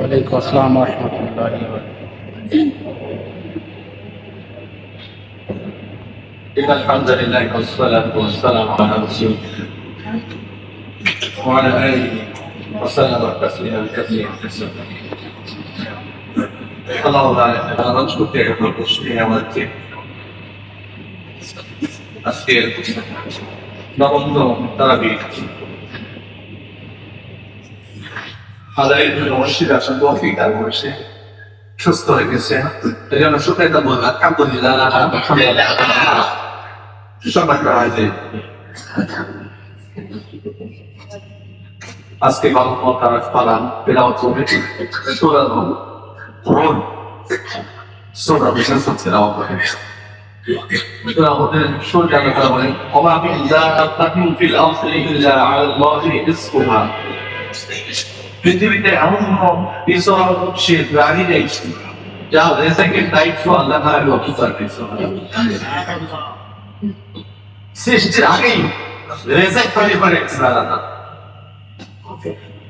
وعليكم السلام ورحمة الله إن الحمد لله والصلاة والسلام على رسول وعلى آله وسلم تسليما كثيرا. كثيرا اللهم أردت تعرف القصة والتي أسير نظم تربيتي জন্য মসজিদ আসেন তৌফিক দান করেছে। সুস্থ হয়ে গেছে। এই জন্য শুক্রিয়া বললাম আলহামদুলিল্লাহ আজকে গল্প পালান তেলাওয়াত করবে। সূরা কোরআন সূরা বিশেষ তেলাওয়াত করে। আমাদের আল্লাহ তাআলা বলেন মিন দাআতাতিন ফিল আরদি ইল্লা আলা আল্লাহি রিজকুহা। পৃথিবীতে এমন কোন বিচরণ সে প্রাণী নেই যা রেজেকের দায়িত্ব আল্লাহ তাআলা লক্ষ্য করবে সৃষ্টির আগেই রেজেক তৈরি করে আল্লাহ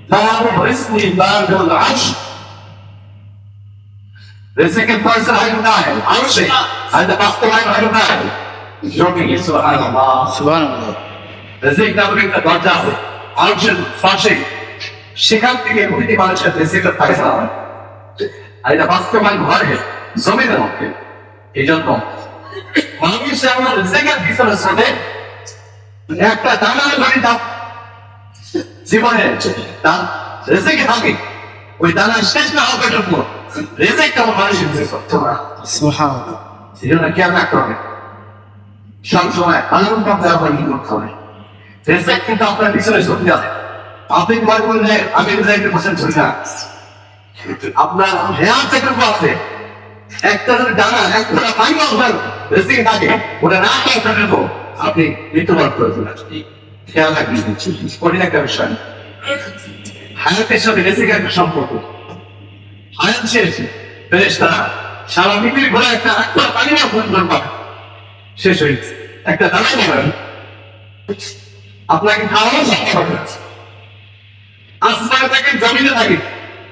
باب اسم باب العرش রেজেকের ফয়সালা হয় না আরশে هذا বাস্তবায়ন হয় না জমি সুবহানাল্লাহ সুবহানাল্লাহ রেজেক নামে একটা দরজা আছে আরশের পাশে সেখান থেকে প্রতি মানুষের রেজেকের ফয়সালা হয়। আর এটা বাস্তবায়ন হয় জমিনের মধ্যে এই জন্য মানুষ আমার রেজেকের পিছনে ছোটে একটা দানার বাড়ি দাও জীবনে তার রেজেকে থাকে। ওই দানা শেষ না হবে জন্য রেজেক কেমন মানুষের যে সত্য না সুবহানাল্লাহ। সেই জন্য খেয়াল রাখতে সবসময় আনন্দ কি করতে হবে? রেজেক কিন্তু আপনার পিছনে সত্যি আছে। আপনি ভয় আমি চলি না। আপনার হেয়ার আছে। একটা যদি দানা একটা পানি আপনার রেজেকে থাকে, ওটা না থাকে আপনি মৃত্যুবরণ করে খেয়াল রাখবেন। কঠিন একটা বিষয়। হায়াতের সাথে রেসিকের একটা সম্পর্ক। হায়াত শেষ ফেরেশতা, সারা পৃথিবী ঘোরা একটা একটা পানি না ফোন শেষ হয়ে গেছে। একটা দানা আপনাকে খাওয়ানো আসমানে থাকে জমিনে থাকে?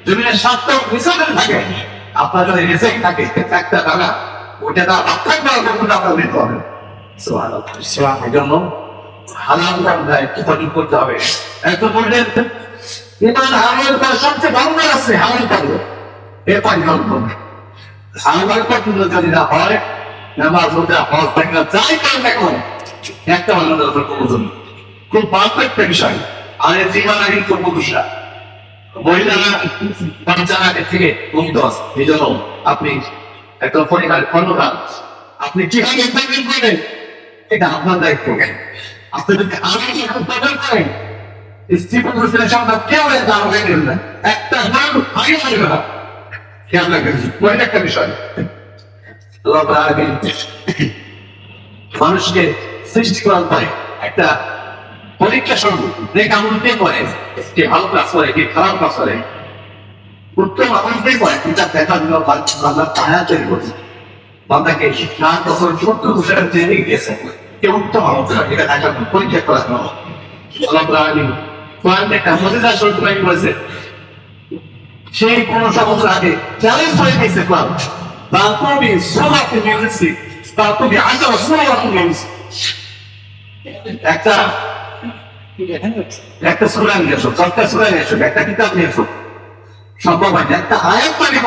জমিনের সাতটা মিশনে থাকে। আপনার যদি রেসেক থাকে একটা দানা ওটা না আপনার করার আপনার নিতে হবে। সুবহানাল্লাহ। এই জন্য হালাল একটু তৈরি করতে হবে। এত বললেন ইমান আমল তার সবচেয়ে ভালো আছে হালাল এ হালাল কাজ যদি না হয় নামাজ হজ দেখা যাই না একটা ভালো খুব পারফেক্ট বিষয়। এই জীবন আগে পুরুষরা মহিলারা বাচ্চারা থেকে মুক্ত এই আপনি একটা পরিবার খন্ডকার আপনি কীভাবে থাকবেন করবেন এটা আপনার দায়িত্ব। আপনি যদি আমি প্রদান করেন স্ত্রী পুরুষের সামনে কেউ দাম হয়ে না। একটা নাম আগে আসবে না। খেয়াল রাখবেন ওইটা একটা বিষয়। মানুষকে সৃষ্টি করার পরে একটা পরীক্ষা স্বরূপ যে কামড়তে করে কে ভালো কাজ করে কে খারাপ কাজ করে। উত্তম আমলটাই করে কিন্তু দেখার জন্য বাংলা ছায়া তৈরি করছে বাংলাকে সাত বছর চোদ্দ বছরের ট্রেনিং দিয়েছে কে উত্তম আমল করে এটা জন্য পরীক্ষা করার জন্য আল্লাহ তাআলা কোরআন একটা মজেদার স্বরূপ তৈরি করেছে। সেই পনেরোশো বছর আগে চ্যালেঞ্জ হয়ে গেছে কোরআন। মিউজিক একটা একটা সুরা এসো চারটা নিয়ে এসো একটা কিতাব নিয়ে এসো সম্ভব হয় একটা তৈরি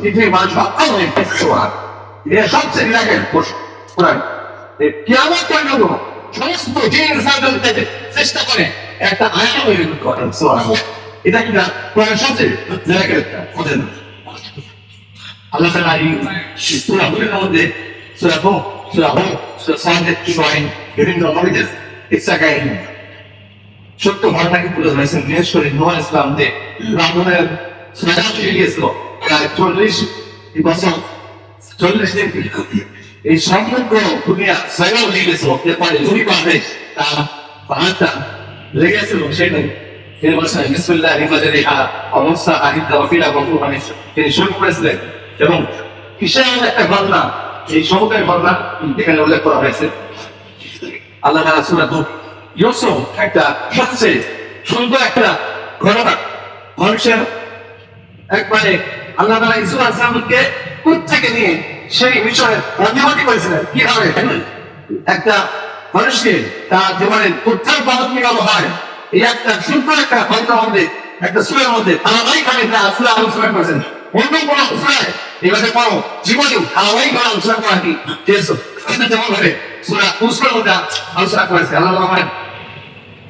পৃথিবীর মানুষ এটা সবচেয়ে নিরাগের কোরআন সমস্ত যে চেষ্টা করে, একটা তৈরি করে এটা কোরআন সবচেয়ে আল্লাহ তাআলা এই সূরাগুলোর মধ্যে, সূরা হো সূরা হো সূরা শোয়াইন বিভিন্ন ইচ্ছা কাহিনী ছোট্ট ঘটনাকে তুলে ধরেছেন বিশেষ করে ইসলাম গিয়েছিল। প্রায় চল্লিশ বছর, চল্লিশ দিন। এই সমগ্র দুনিয়া সয়ও হয়ে গেছিল। দুই তার পাহাড়টা লেগেছিল সেটাই শুরু করেছিলেন। এবং কিসের একটা ঘটনা এই সমুদ্রের ঘটনা উল্লেখ করা হয়েছে। আল্লাহ একটা সবচেয়ে সুন্দর একটা ঘটনা। মানুষের একবারে আল্লাহ তালা আসলামকে নিয়ে সেই করেছিলেন। একটা মানুষকে জীবনের হয়। এই একটা সুন্দর একটা ঘটনার মধ্যে, একটা সুরের মধ্যে আলাদাই খানে আসলে আলোচনা করেছেন। অন্য কোনো সুরায় এভাবে কোনো জীবনেও আলাদাই করে আলোচনা করা কি যেমন ভাবে সুরা উসরের মধ্যে আলোচনা করেছে আল্লাহ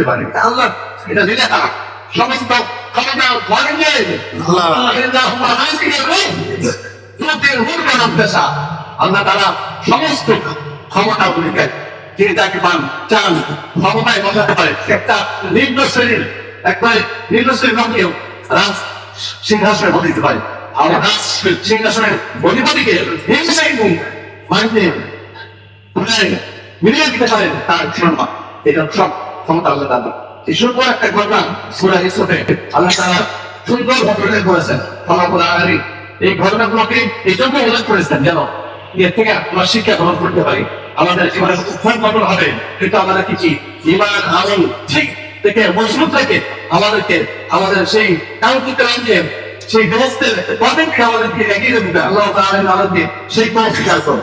দিতে পারি। আল্লাহ এটা সমস্ত ক্ষমতা ঘরে নিয়ে এলে আল্লাহ। তারা সমস্ত ক্ষমতা গুলিকে তিনি তাকে পান চান ক্ষমতায় বসাতে পারে। একটা নিম্ন শ্রেণির একবার নিম্ন শ্রেণির রাজ সিংহাসনে বদিতে পারে। আর রাজ সিংহাসনের অধিপতিকে হিংসাই মানতে মিলিয়ে দিতে পারেন তার সম্মান। এটা সব ক্ষমতা আল্লাহ তাআলা এই সুন্দর একটা ঘটনা সূরা ইউসুফে আল্লাহ তাআলা সুন্দর ঘটনা করেছেন ফলাফল আলী এই ঘটনাগুলোকে এই জন্য উল্লেখ করেছেন যেন এর থেকে আমরা শিক্ষা গ্রহণ করতে পারি। আমাদের জীবনে উত্থান পতন হবে, কিন্তু আমাদের কি কি ইমান আমল, ঠিক থেকে মজবুত থেকে আমাদেরকে, আমাদের সেই কাঙ্ক্ষিত রাজ্যের সেই ব্যবস্থার পথে আমাদেরকে এগিয়ে দেবে আল্লাহ তাআলা আমাদেরকে সেই পথ শিকার করুন।